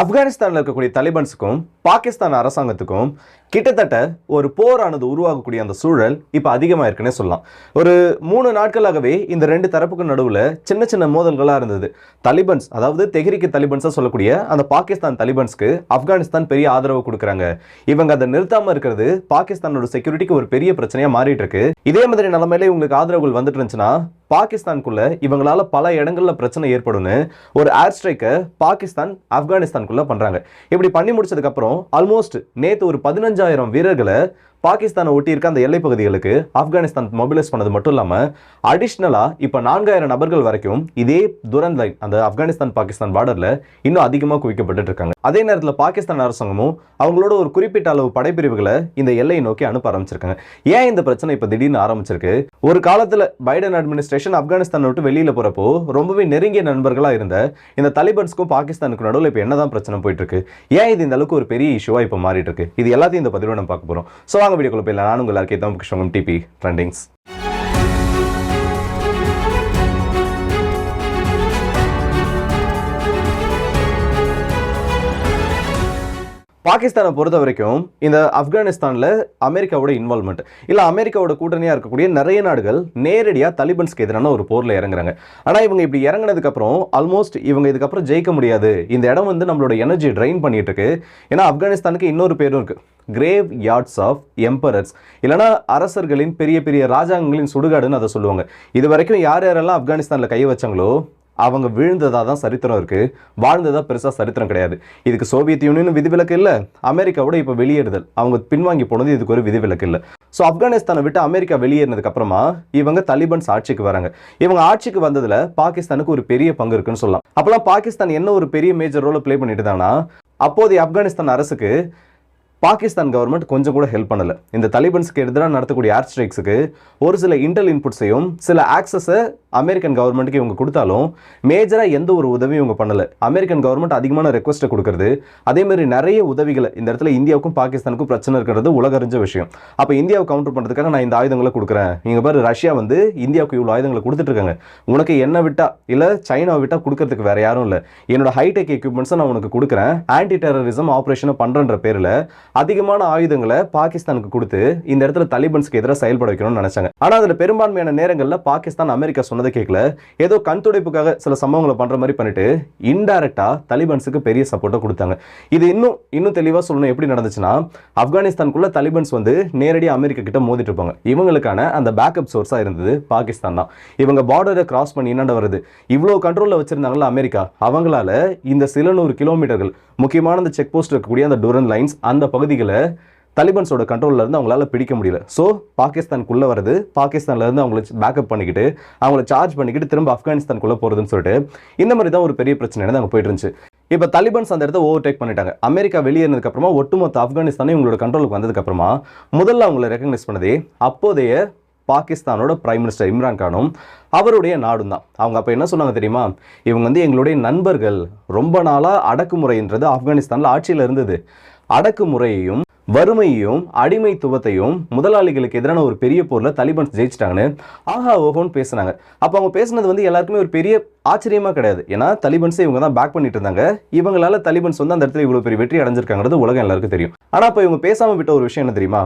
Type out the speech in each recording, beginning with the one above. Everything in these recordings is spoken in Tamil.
ஆப்கானிஸ்தானில் இருக்கக்கூடிய தலிபான்ஸுக்கும் பாகிஸ்தான் அரசாங்கத்துக்கும் கிட்டத்தட்ட ஒரு போரானது உருவாகக்கூடிய அந்த சூழல் இப்போ அதிகமாக இருக்குன்னே சொல்லலாம். ஒரு மூணு நாட்களாகவே இந்த ரெண்டு தரப்புக்கும் நடுவில் சின்ன சின்ன மோதல்களாக இருந்தது. தலிபன்ஸ் அதாவது தெஹ்ரிக்கு தலிபன்ஸாக சொல்லக்கூடிய அந்த பாகிஸ்தான் தலிபன்ஸ்க்கு ஆப்கானிஸ்தான் பெரிய ஆதரவு கொடுக்குறாங்க. இவங்க அதை நிறுத்தாமல் இருக்கிறது பாகிஸ்தானோட செக்யூரிட்டிக்கு ஒரு பெரிய பிரச்சனையாக மாறிட்டு இருக்கு. இதே மாதிரி நிலைமையில இவங்களுக்கு ஆதரவுகள் வந்துட்டு இருந்துச்சுன்னா பாகிஸ்தான்குள்ள இவங்களால பல இடங்கள்ல பிரச்சனை ஏற்படும்னு ஒரு ஏர் ஸ்ட்ரைக்கை பாகிஸ்தான் ஆப்கானிஸ்தான்குள்ள பண்றாங்க. இப்படி பண்ணி முடிச்சதுக்கு அப்புறம் ஆல்மோஸ்ட் நேத்து ஒரு பதினஞ்சாயிரம் வீரர்களை பாகிஸ்தானை ஒட்டி இருக்க அந்த எல்லை பகுதிகளுக்கு ஆப்கானிஸ்தான் மொபிலைஸ் பண்ணது மட்டும் இல்லாமல் அடிஷ்னலாக இப்போ நான்காயிரம் நபர்கள் வரைக்கும் இதே துரந்த் லைன் அந்த ஆப்கானிஸ்தான் பாகிஸ்தான் பார்டரில் இன்னும் அதிகமாக குவிக்கப்பட்டு இருக்காங்க. அதே நேரத்தில் பாகிஸ்தான் அரசாங்கமும் அவங்களோட ஒரு குறிப்பிட்ட அளவு படைப்பிரிவுகளை இந்த எல்லையை நோக்கி அனுப்ப ஆரம்பிச்சிருக்காங்க. ஏன் இந்த பிரச்சனை இப்போ திடீர்னு ஆரம்பிச்சிருக்கு? ஒரு காலத்தில் பைடன் அட்மினிஸ்ட்ரேஷன் ஆப்கானிஸ்தான் விட்டு வெளியில் போகிறப்போ ரொம்பவே நெருங்கிய நண்பர்களாக இருந்த இந்த தலிபன்ஸ்க்கும் பாகிஸ்தானுக்கும் நடுவில் இப்போ என்னதான் பிரச்சனை போயிட்டு இருக்கு? ஏன் இது இந்த அளவுக்கு ஒரு பெரிய இஷ்யூவாக இப்போ மாறிட்டு இருக்கு? இது எல்லாத்தையும் இந்த பதிவில் நம்ம பார்க்க போகிறோம் ஸோ வாங்க வீடியோக்குள்ள போயிடலாம். நான் உங்கள் எல்லாருக்கே தான் கிருஷ்ணன் டிபி ட்ரெண்டிங்ஸ் பாகிஸ்தானை பொறுத்த வரைக்கும் இந்த ஆப்கானிஸ்தானில் அமெரிக்காவோட இன்வால்மெண்ட் இல்லை அமெரிக்காவோட கூட்டணியாக இருக்கக்கூடிய நிறைய நாடுகள் நேரடியாக தலிபன்ஸ்க்கு எதிரான ஒரு போரில் இறங்குறாங்க. ஆனால் இவங்க இப்படி இறங்குனதுக்கப்புறம் ஆல்மோஸ்ட் இவங்க இதுக்கப்புறம் ஜெயிக்க முடியாது. இந்த இடம் வந்து நம்மளோட எனர்ஜி ட்ரைன் பண்ணிட்டு இருக்கு ஏன்னா ஆப்கானிஸ்தானுக்கு இன்னொரு பேரும் இருக்குது கிரேவ் யார்ட்ஸ் ஆஃப் எம்பரர்ஸ் இல்லைனா அரசர்களின் பெரிய பெரிய ராஜாங்கங்களின் சுடுகாடுன்னு அதை சொல்லுவாங்க. இது வரைக்கும் யார் யாரெல்லாம் ஆப்கானிஸ்தானில் கை வச்சாங்களோ அவங்க விழுந்ததாக தான் சரித்திரம் இருக்குது வாழ்ந்ததாக பெருசாக சரித்திரம் கிடையாது. இதுக்கு சோவியத் யூனியனும் விதிவிலக்கு இல்லை அமெரிக்காவோட இப்போ வெளியேறுதல். அவங்க பின்வாங்கி போனது இதுக்கு ஒரு விதிவிலக்கு இல்லை. ஸோ ஆப்கானிஸ்தானை விட்டு அமெரிக்கா வெளியேறினதுக்கப்புறமா இவங்க தலிபன்ஸ் ஆட்சிக்கு வராங்க. இவங்க ஆட்சிக்கு வந்ததில் பாகிஸ்தானுக்கு ஒரு பெரிய பங்கு இருக்குன்னு சொல்லலாம். அப்போலாம் பாகிஸ்தான் என்ன ஒரு பெரிய மேஜர் ரோலை ப்ளே பண்ணிட்டு தாங்கன்னா அப்போதைய ஆப்கானிஸ்தான் அரசுக்கு பாகிஸ்தான் கவர்மெண்ட் கொஞ்சம் கூட ஹெல்ப் பண்ணல. இந்த தலிபன்ஸ்க்கு எதிராக நடத்தக்கூடிய ஏர் ஸ்ட்ரைக்ஸுக்கு ஒரு சில இன்டெல் இன்புட்ஸையும் சில ஆக்சஸை அமெரிக்கன் கவர்மெண்ட்டுக்கு இவங்க கொடுத்தாலும் மேஜராக எந்த ஒரு உதவியும் இவங்க பண்ணல. அமெரிக்கன் கவர்மெண்ட் அதிகமான ரெக்வஸ்ட்டை கொடுக்குறது அதே மாதிரி நிறைய உதவிகளை இந்த இடத்துல இந்தியாவுக்கும் பாகிஸ்தானுக்கும் பிரச்சனை இருக்கிறது உலகறிஞ்ச விஷயம். அப்போ இந்தியாவை கவுண்டர் பண்ணுறதுக்காக நான் இந்த ஆயுதங்களை கொடுக்குறேன். இங்கே பாரு ரஷ்யா வந்து இந்தியாவுக்கு இவ்வளோ ஆயுதங்களை கொடுத்துட்டு இருக்காங்க. உனக்கு என்ன விட்டா இல்லை சைனாவை விட்டா கொடுக்கறதுக்கு வேறு யாரும் இல்லை. என்னோட ஹைடெக் எக்யூப்மெண்ட்ஸை நான் உனக்கு கொடுக்குறேன். ஆன்டி டெரரிசம் ஆப்ரேஷனை பண்ணுறன்ற பேரில் அதிகமான ஆயுதங்களை பாகிஸ்தானுக்கு கொடுத்து இந்த இடத்துல தலிபன்ஸ்க்கு எதிராக செயல்பட வைக்கணும்னு நினைச்சாங்க. ஆனால் அதில் பெரும்பான்மையான நேரங்களில் பாகிஸ்தான் அமெரிக்கா சொன்னதை கேட்கல ஏதோ கண் துடைப்புக்காக சில சம்பவங்களை பண்ற மாதிரி பண்ணிட்டு இன்டைரக்டா தலிபன்ஸுக்கு பெரிய சப்போர்ட்டை கொடுத்தாங்க. இது இன்னும் இன்னும் தெளிவாக சொல்லணும் எப்படி நடந்துச்சுன்னா ஆப்கானிஸ்தானுக்குள்ள தலிபன்ஸ் வந்து நேரடியாக அமெரிக்கா கிட்ட மோதிட்டு இருப்பாங்க. இவங்களுக்கான அந்த பேக்கப் சோர்ஸாக இருந்தது பாகிஸ்தான் தான். இவங்க பார்டரை கிராஸ் பண்ணி என்னண்ட வருது? இவ்வளோ கண்ட்ரோலில் வச்சுருந்தாங்களா அமெரிக்கா. அவங்களால இந்த சில நூறு கிலோமீட்டர்கள் முக்கியமான அந்த செக் போஸ்ட் இருக்கக்கூடிய அந்த டூரன் லைன்ஸ் அந்த பகுதிகளை தலிபன்ஸோட கண்ட்ரோலில் இருந்து அவங்களால பிடிக்க முடியல. ஸோ பாகிஸ்தானுக்குள்ளே வருது பாகிஸ்தான்லேருந்து அவங்கள பேக்கப் பண்ணிக்கிட்டு அவங்கள சார்ஜ் பண்ணிக்கிட்டு திரும்ப ஆப்கானிஸ்தானுக்குள்ளே போகிறதுன்னு சொல்லிட்டு இந்த மாதிரி தான் ஒரு பெரிய பிரச்சனை அங்கே போயிட்டு இருந்துச்சு. இப்போ தலிபன்ஸ் அந்த இடத்த ஓவர் டேக் பண்ணிட்டாங்க. அமெரிக்கா வெளியேறினதுக்கு அப்புறமா ஒட்டுமொத்த ஆப்கானிஸ்தானே இவங்களோட கண்ட்ரோலுக்கு வந்ததுக்கப்புறமா முதல்ல அவங்கள ரெக்கக்னைஸ் பண்ணதே அப்போதைய பாகிஸ்தானோட பிரைம் மினிஸ்டர் இம்ரான் கானும் அவருடைய நாடும் தான். அவங்க அப்போ என்ன சொன்னாங்க தெரியுமா? இவங்க வந்து எங்களுடைய நண்பர்கள் ரொம்ப நாளாக அடக்குமுறைன்றது ஆப்கானிஸ்தானில் ஆட்சியில் இருந்தது. அடக்குமுறையையும் வறுமையையும் அடிமைத்துவத்தையும் முதலாளிகளுக்கு எதிரான ஒரு பெரிய போரில் தலிபான்ஸ் ஜெயிச்சிட்டாங்கன்னு ஆஹா ஓஹோன்னு பேசுனாங்க. அப்போ அவங்க பேசுனது வந்து எல்லாருக்குமே ஒரு பெரிய ஆச்சரியமாக கிடையாது. ஏன்னா தலிபன்ஸை இவங்க தான் பேக் பண்ணிட்டு இருந்தாங்க. இவங்களால தலிபன்ஸ் வந்து அந்த இடத்துல இவ்வளோ பெரிய வெற்றி அடைஞ்சிருக்காங்கிறது உலகம் எல்லாருக்கும் தெரியும். ஆனால் இப்போ இவங்க பேசாமல் விட்ட ஒரு விஷயம் என்ன தெரியுமா?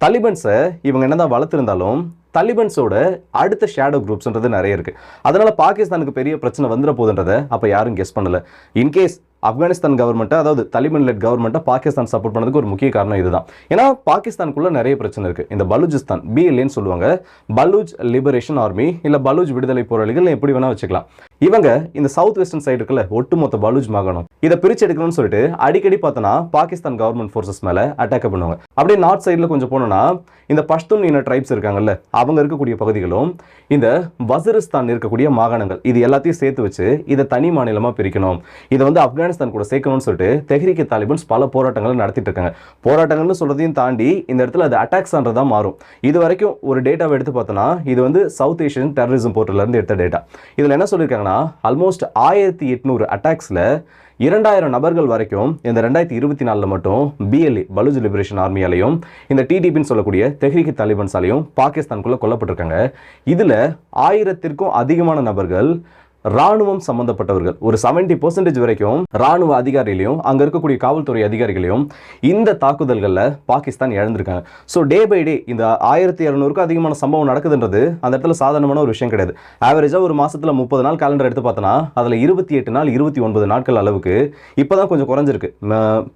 தலிபன்ஸை இவங்க என்ன தான் வளர்த்துருந்தாலும் தலிபன்ஸோட அடுத்த ஷேடோ குரூப்ஸ்ன்றது நிறைய இருக்குது அதனால் பாகிஸ்தானுக்கு பெரிய பிரச்சனை வந்துட போகுதுன்றதை அப்போ யாரும் கெஸ் பண்ணலை. இன்கேஸ் ஆப்கானிஸ்தான் கவர்மெண்ட்டை அதாவது தலிபன் லெட் கவர்மெண்ட்டை பாகிஸ்தான் சப்போர்ட் பண்ணதுக்கு ஒரு முக்கிய காரணம் இதுதான். ஏன்னா பாகிஸ்தானுக்குள்ள நிறைய பிரச்சனை இருக்கு. இந்த பலூஜிஸ்தான் பிஎல்ஏன்னு சொல்லுவாங்க. பலூஜ் லிபரேஷன் ஆர்மி இல்ல பலூஜ் விடுதலை போராளிகள் எப்படி வேணா வச்சுக்கலாம். இவங்க இந்த சவுத் வெஸ்டர்ன் சைடு இருக்குல்ல ஒட்டுமொத்த பலூஜ் மாகாணம் இதை பிரிச்சு எடுக்கணும்னு சொல்லிட்டு அடிக்கடி பார்த்தோன்னா பாகிஸ்தான் கவர்மெண்ட் ஃபோர்ஸஸ் மேல அட்டாக் பண்ணுவாங்க. அப்படியே நார்த் சைடில் கொஞ்சம் போனோம்னா இந்த பஷ்துன் இன ட்ரைப்ஸ் இருக்காங்கல்ல அவங்க இருக்கக்கூடிய பகுதிகளும் இந்த வசிரிஸ்தான் இருக்கக்கூடிய மாகாணங்கள் இது எல்லாத்தையும் சேர்த்து வச்சு இதை தனி மாநிலமா பிரிக்கணும். இதை வந்து ஆப்கானிஸ்தான் கூட சேர்க்கணும்னு சொல்லிட்டு தெஹ்ரிக்கு தாலிபன்ஸ் பல போராட்டங்களை நடத்திட்டு இருக்காங்க போராட்டங்கள்னு சொல்றதையும் தாண்டி இந்த இடத்துல அது அட்டாக்ஸ் தான் மாறும். இது வரைக்கும் ஒரு டேட்டாவை எடுத்து பார்த்தோன்னா இது வந்து சவுத் ஏஷியன் டெரரிசம் போர்ட்டலேருந்து எடுத்த டேட்டா இதில் என்ன சொல்லியிருக்காங்கன்னா ஆல்மோஸ்ட் ஆயிரத்தி எட்நூறு அட்டாக்ஸ்ல இரண்டாயிரம் நபர்கள் வரைக்கும் இந்த ரெண்டாயிரத்தி இருபத்தி நாலில் மட்டும் பிஎல்இ பலூஜ் லிபரேஷன் ஆர்மியாலையும் இந்த டிடிபின்னு சொல்லக்கூடிய தெஹ்ரிக் தாலிபன்ஸாலையும் பாகிஸ்தான்குள்ளே கொல்லப்பட்டிருக்காங்க. இதில் ஆயிரத்திற்கும் அதிகமான நபர்கள் ராணுவம் சம்பந்தப்பட்டவர்கள். ஒரு 70% பர்சன்டேஜ் வரைக்கும் ராணுவ அதிகாரிகளையும் அங்க இருக்கக்கூடிய காவல்துறை அதிகாரிகளையும் இந்த தாக்குதல்கள்ல பாகிஸ்தான் இழந்திருக்காங்க. ஸோ டே பை டே இந்த ஆயிரத்தி இரநூறுக்கும் அதிகமான சம்பவம் நடக்குதுன்றது அந்த இடத்துல சாதாரணமான ஒரு விஷயம் கிடையாது. ஆவரேஜா ஒரு மாசத்துல முப்பது நாள் கேலண்டர் எடுத்து பார்த்தோன்னா அதுல இருபத்தி எட்டு நாள் இருபத்தி ஒன்பது நாட்கள் அளவுக்கு இப்பதான் கொஞ்சம் குறைஞ்சிருக்கு.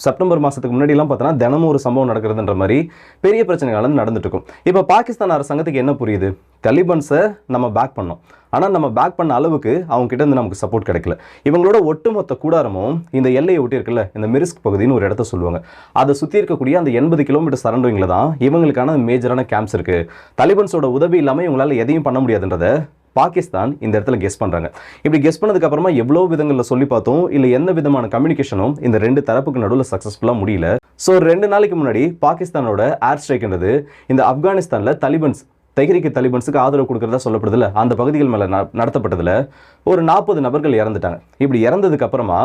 செப்டம்பர் மாசத்துக்கு முன்னாடிலாம் பார்த்தோன்னா தினமும் ஒரு சம்பவம் நடக்கிறதுன்ற மாதிரி பெரிய பிரச்சனைகள் நடந்துட்டு இருக்கும். இப்போ பாகிஸ்தான் அரசாங்கத்துக்கு என்ன புரியுது? தலிபன்ஸை நம்ம பேக் பண்ணோம். ஆனால் நம்ம பேக் பண்ண அளவுக்கு அவங்க கிட்ட இருந்து நமக்கு சப்போர்ட் கிடைக்கல. இவங்களோட ஒட்டுமொத்த கூடாரமும் இந்த எல்லையை ஒட்டி இருக்குல்ல இந்த மிரிஸ்க் பகுதின்னு ஒரு இடத்த சொல்லுவாங்க. அதை சுற்றி இருக்கக்கூடிய அந்த எண்பது கிலோமீட்டர் சரௌண்டிங்கில் தான் இவங்களுக்கான மேஜரான கேம்ப்ஸ் இருக்குது தலிபன்ஸோட உதவி இல்லாமல் இவங்களால் எதையும் பண்ண முடியாதுன்றத பாகிஸ்தான் இந்த இடத்துல கெஸ் பண்ணுறாங்க இப்படி கெஸ் பண்ணதுக்கப்புறமா எவ்வளோ விதங்களில் சொல்லி பார்த்தோம் இல்லை எந்த விதமான கம்யூனிகேஷனும் இந்த ரெண்டு தரப்புக்கு நடுவில் சக்ஸஸ்ஃபுல்லாக முடியல. ஸோ ரெண்டு நாளைக்கு முன்னாடி பாகிஸ்தானோட ஏர் ஸ்ட்ரைக்ன்றது இந்த ஆப்கானிஸ்தானில் தலிபன்ஸ் தைகரிக்கு தலிபன்ஸுக்கு ஆதரவு கொடுக்கறதா சொல்லப்படுதுல அந்த பகுதிகள் மேலே நடத்தப்பட்டதில் ஒரு நாற்பது நபர்கள் இறந்துட்டாங்க. இப்படி இறந்ததுக்கு அப்புறமா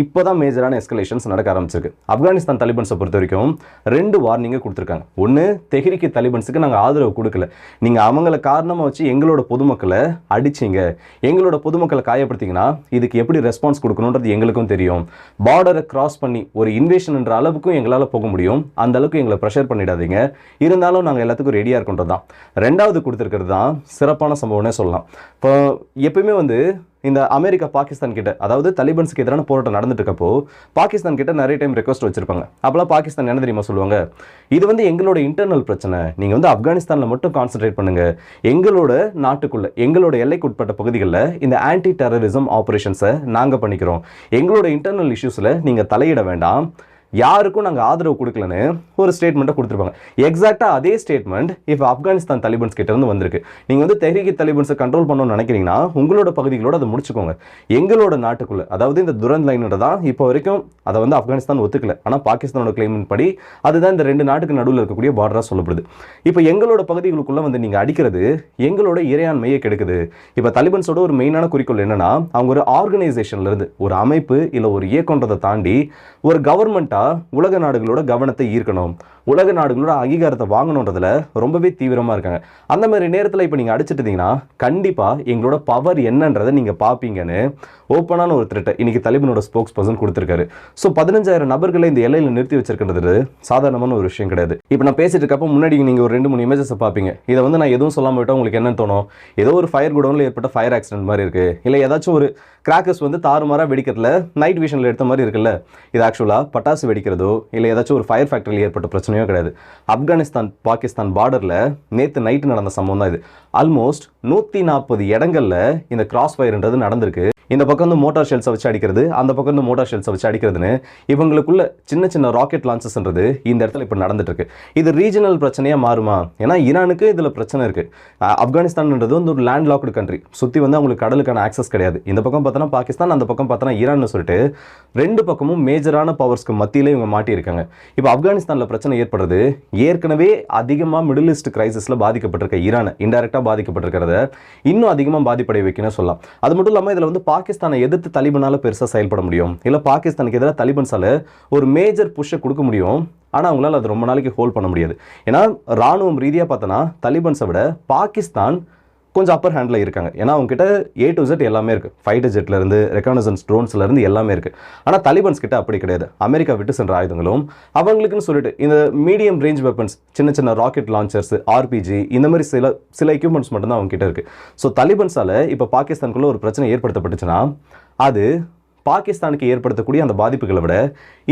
இப்போதான் மேஜரான எஸ்கலேஷன்ஸ் நடக்க ஆரம்பிச்சிருக்கு. ஆப்கானிஸ்தான் தலிபன்ஸை பொறுத்த வரைக்கும் ரெண்டு வார்னிங்கை கொடுத்துருக்காங்க. ஒன்று தெஹ்ரிக்கு தலிபன்ஸுக்கு நாங்கள் ஆதரவு கொடுக்கல. நீங்கள் அவங்கள காரணமாக வச்சு எங்களோட பொதுமக்களை அடிச்சீங்க. எங்களோட பொதுமக்களை காயப்படுத்திங்கன்னா இதுக்கு எப்படி ரெஸ்பான்ஸ் கொடுக்கணுன்றது எங்களுக்கும் தெரியும். பார்டரை கிராஸ் பண்ணி ஒரு இன்வேஷன்ன்ற அளவுக்கும் எங்களால் போக முடியும். அந்த அளவுக்கு எங்களை ப்ரெஷர் பண்ணிடாதீங்க. இருந்தாலும் நாங்கள் எல்லாத்துக்கும் ரெடியாக இருக்கின்றது தான் ரெண்டாவது கொடுத்துருக்கிறது தான் சிறப்பான சம்பவம்னே சொல்லலாம். இப்போ எப்பயுமே வந்து இந்த அமெரிக்கா பாகிஸ்தான் கிட்ட அதாவது தலிபன்ஸுக்கு எதிரான போராட்டம் நடந்துட்டு இருக்கப்போ பாகிஸ்தான் கிட்ட நிறைய டைம் ரெக்வஸ்ட் வச்சிருப்பாங்க. அப்போலாம் பாகிஸ்தான் என்ன தெரியுமா சொல்லுவாங்க? இது வந்து எங்களோட இன்டர்னல் பிரச்சனை. நீங்கள் வந்து ஆப்கானிஸ்தானில் மட்டும் கான்சென்ட்ரேட் பண்ணுங்க. எங்களோட நாட்டுக்குள்ள எங்களோட எல்லைக்குட்பட்ட பகுதிகளில் இந்த ஆன்டி டெரரிசம் ஆப்ரேஷன்ஸை நாங்கள் பண்ணிக்கிறோம். எங்களோட இன்டர்னல் இஷ்யூஸில் நீங்கள் தலையிட வேண்டாம். யாருக்கும் நாங்கள் ஆதரவு கொடுக்கலன்னு ஒரு ஸ்டேட்மெண்ட்டை கொடுத்துருப்பாங்க. எக்ஸாக்டாக அதே ஸ்டேட்மெண்ட் இப்போ ஆப்கானிஸ்தான் தலிபன்ஸ் கிட்டேருந்து வந்திருக்கு. நீங்கள் வந்து தெஹ்ரிகி தலிபன்ஸை கண்ட்ரோல் பண்ணணும்னு நினைக்கிறீங்கன்னா உங்களோட பகுதிகளோட அதை முடிச்சுக்கோங்க. எங்களோட நாட்டுக்குள்ளே அதாவது இந்த துரந்த் லைனோட தான் இப்போ வரைக்கும் அதை வந்து ஆப்கானிஸ்தான் ஒத்துக்கல. ஆனால் பாகிஸ்தானோட கிளைமின் படி அதுதான் இந்த ரெண்டு நாட்டுக்கு நடுவில் இருக்கக்கூடிய பார்டராக சொல்லப்படுது. இப்போ எங்களோட பகுதிகளுக்குள்ளே வந்து நீங்கள் அடிக்கிறது எங்களோட இறையாண்மையை கெடுக்குது. இப்போ தலிபன்ஸோட ஒரு மெயினான குறிக்கோள் என்னென்னா அவங்க ஒரு ஆர்கனைசேஷன்லேருந்து ஒரு அமைப்பு இல்லை ஒரு இயக்கன்றதை தாண்டி ஒரு கவர்மெண்ட்டாக உலக நாடுகளோட கவனத்தை ஈர்க்கணும். உலக நாடுகளோட அங்கீகாரத்தை வாங்கணுன்றதுல ரொம்பவே தீவிரமாக இருக்காங்க. அந்த மாதிரி நேரத்தில் இப்போ நீங்கள் அடிச்சிட்டீங்கன்னா கண்டிப்பாக எங்களோட பவர் என்னன்றதை நீங்கள் பார்ப்பீங்கன்னு ஓப்பனான ஒரு த்ரெட்டை இன்றைக்கி தலிபனோட ஸ்போக்ஸ் பர்சன் கொடுத்துருக்காரு. ஸோ பதினஞ்சாயிரம் நபர்களை இந்த எல்லையில் நிறுத்தி வச்சிருக்கிறது சாதாரணமான ஒரு விஷயம் கிடையாது. இப்போ நான் பேசிட்டு இருக்கப்போ முன்னாடி நீங்கள் ஒரு ரெண்டு மூணு இமேஜஸை பார்ப்பீங்க இதை வந்து நான் எதுவும் சொல்லாமல் விட்டால் உங்களுக்கு என்ன தோணும்? ஏதோ ஒரு ஃபயர் குடோனில் ஏற்பட்ட ஃபயர் ஆக்சிடென்ட் மாதிரி இருக்குது இல்லை ஏதாச்சும் ஒரு கிராக்கர்ஸ் வந்து தாறுமாறாக வெடிக்கிறதுல நைட் விஷனில் எடுத்த மாதிரி இருக்குல்ல? இது ஆக்சுவலாக பட்டாசு வெடிக்கிறதோ இல்லை ஏதாச்சும் ஒரு ஃபயர் ஃபேக்டரியில் ஏற்பட்ட பிரச்சனை பிரச்சனையோ கிடையாது. ஆப்கானிஸ்தான் பாகிஸ்தான் பார்டரில் நேற்று நைட்டு நடந்த சம்பவம் தான் இது. ஆல்மோஸ்ட் நூற்றி நாற்பது இடங்கள்ல இந்த கிராஸ் ஃபயர்ன்றது நடந்திருக்கு. இந்த பக்கம் வந்து மோட்டார் ஷெல்ஸை வச்சு அடிக்கிறது அந்த பக்கம் வந்து மோட்டார் ஷெல்ஸை வச்சு அடிக்கிறதுன்னு இவங்களுக்குள்ள சின்ன சின்ன ராக்கெட் லான்ச்சஸ்ன்றது இந்த இடத்துல இப்போ நடந்துட்டு இருக்கு இது ரீஜனல் பிரச்சனையாக மாறுமா? ஏன்னா ஈரானுக்கு இதில் பிரச்சனை இருக்குது ஆப்கானிஸ்தான்ன்றது வந்து ஒரு லேண்ட் லாக்டு கண்ட்ரி சுற்றி வந்து அவங்களுக்கு கடலுக்கான ஆக்சஸ் கிடையாது. இந்த பக்கம் பார்த்தோன்னா பாகிஸ்தான் அந்த பக்கம் பார்த்தோன்னா ஈரான்னு சொல்லிட்டு ரெண்டு பக்கமும் மேஜரான பவர்ஸ்க்கு மத்தியிலே இவங்க மாட்டியிருக்காங்க. இப்போ ஆப்கானிஸ்தானில் பிரச்சனை ஏற்படுறது ஏற்கனவே அதிகமாக மிடில் ஈஸ்ட் கிரைசிஸில் பாதிக்கப்பட்டிருக்க ஈரான் இன்டெரக்டாக பாதிக்கப்பட்டிருக்கிறத இன்னும் அதிகமாக பாதிப்படைய வைக்கணும் சொல்லலாம். அது மட்டும் இல்லாமல் இதில் வந்து பாகிஸ்தானை எதிர்த்து தலிபனால பெருசாக செயல்பட முடியும். இல்லை பாகிஸ்தானுக்கு எதிராக தலிபன்ஸால ஒரு மேஜர் புஷ்ஷை கொடுக்க முடியும். ஆனால் அவங்களால அது ரொம்ப நாளைக்கு ஹோல்ட் பண்ண முடியாது. ஏன்னா ராணுவம் ரீதியாக பார்த்தோன்னா தலிபன்ஸை விட பாகிஸ்தான் கொஞ்சம் அப்பர் ஹேண்டில் இருக்காங்க. ஏன்னா அவங்ககிட்ட ஏ டு ஜெட் எல்லாமே இருக்குது ஃபைட்டர் ஜெட்லேருந்து ரெக்கானசன்ஸ் ட்ரோன்ஸ்லேருந்து எல்லாமே இருக்குது ஆனால் தலிபன்ஸ் கிட்ட அப்படி கிடையாது. அமெரிக்கா விட்டு சென்ற ஆயுதங்களும் அவங்களுக்குன்னு சொல்லிட்டு இந்த மீடியம் ரேஞ்ச் வெப்பன்ஸ் சின்ன சின்ன ராக்கெட் லான்ச்சர்ஸ் ஆர்பிஜி இந்த மாதிரி சில சில எக்யூப்மெண்ட்ஸ் மட்டும்தான் அவங்ககிட்ட இருக்குது ஸோ தலிபன்ஸால் இப்போ பாகிஸ்தானுக்குள்ளே ஒரு பிரச்சனை ஏற்படுத்தப்பட்டுச்சுன்னா அது பாகிஸ்தானுக்கு ஏற்படுத்தக்கூடிய அந்த பாதிப்புகளை விட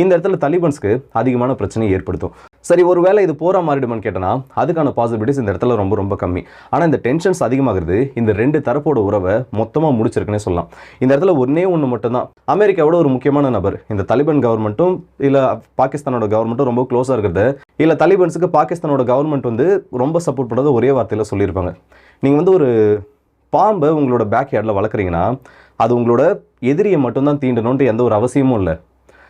இந்த இடத்துல தலிபன்ஸ்க்கு அதிகமான பிரச்சனையை ஏற்படுத்தும். சரி ஒருவேளை இது போரா மாறிடுமான்னு கேட்டனா அதுக்கான பாசிபிலிட்டிஸ் இந்த இடத்துல ரொம்ப ரொம்ப கம்மி. ஆனால் இந்த டென்ஷன்ஸ் அதிகமாகிறது இந்த ரெண்டு தரப்போட உறவை மொத்தமாக முடிச்சிருக்குன்னே சொல்லலாம். இந்த இடத்துல ஒன்னே ஒன்று மட்டும்தான். அமெரிக்காவோட ஒரு முக்கியமான நபர் இந்த தலிபான் கவர்மெண்ட்டும் இல்லை பாகிஸ்தானோட கவர்மெண்ட்டும் ரொம்ப க்ளோஸாக இருக்கிறது இல்லை தலிபன்ஸுக்கு பாகிஸ்தானோட கவர்மெண்ட் வந்து ரொம்ப சப்போர்ட் பண்ணுறது ஒரே வார்த்தையில் சொல்லியிருப்பாங்க. நீங்கள் வந்து ஒரு பாம்பை உங்களோட பேக் யார்டில் வளர்க்குறீங்கன்னா அது உங்களோட எதிரியை மட்டும்தான் தீண்டணுன்ட்டு எந்த ஒரு அவசியமும் இல்லை.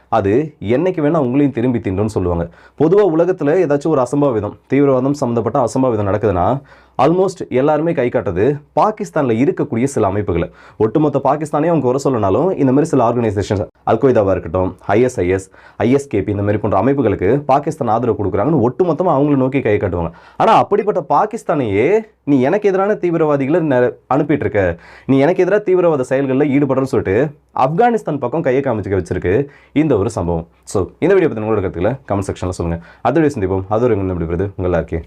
அது என்னைக்கு வேணால் உங்களையும் திரும்பி தீண்டும்னு சொல்லுவாங்க. பொதுவாக உலகத்தில் ஏதாச்சும் ஒரு அசம்பாவிதம் தீவிரவாதம் சம்மந்தப்பட்ட அசம்பாவிதம் நடக்குதுன்னா ஆல்மோஸ்ட் எல்லாருமே கை காட்டுறது பாகிஸ்தானில் இருக்கக்கூடிய சில அமைப்புகளை. ஒட்டுமொத்த பாகிஸ்தானே அவங்க குறை சொல்லனாலும் இந்த மாதிரி சில ஆர்கனைசேஷன்ஸ் அல்கொய்தாவாக இருக்கட்டும் ஐஎஸ்ஐஎஸ் ஐஎஸ்கேபி இந்த மாதிரி போன்ற அமைப்புகளுக்கு பாகிஸ்தான் ஆதரவு கொடுக்குறாங்கன்னு ஒட்டுமொத்தமாக அவங்கள நோக்கி கை காட்டுவாங்க. ஆனால் அப்படிப்பட்ட பாகிஸ்தானையே நீ எனக்கு எதிரான தீவிரவாதிகளை அனுப்பிட்டு இருக்க நீ எனக்கு எதிராக தீவிரவாத செயல்களில் ஈடுபடுறன்னு சொல்லிட்டு ஆப்கானிஸ்தான் பக்கம் கையை காமிச்சிக்க வச்சிருக்கு இந்த ஒரு சம்பவம். ஸோ இந்த வீடியோ பற்றி உங்களோட கருத்துக்களை கமெண்ட் செக்ஷனில் சொல்லுங்கள் அது சந்திப்போம். அது ஒரு எப்படி உங்கள் எல்லாருக்கே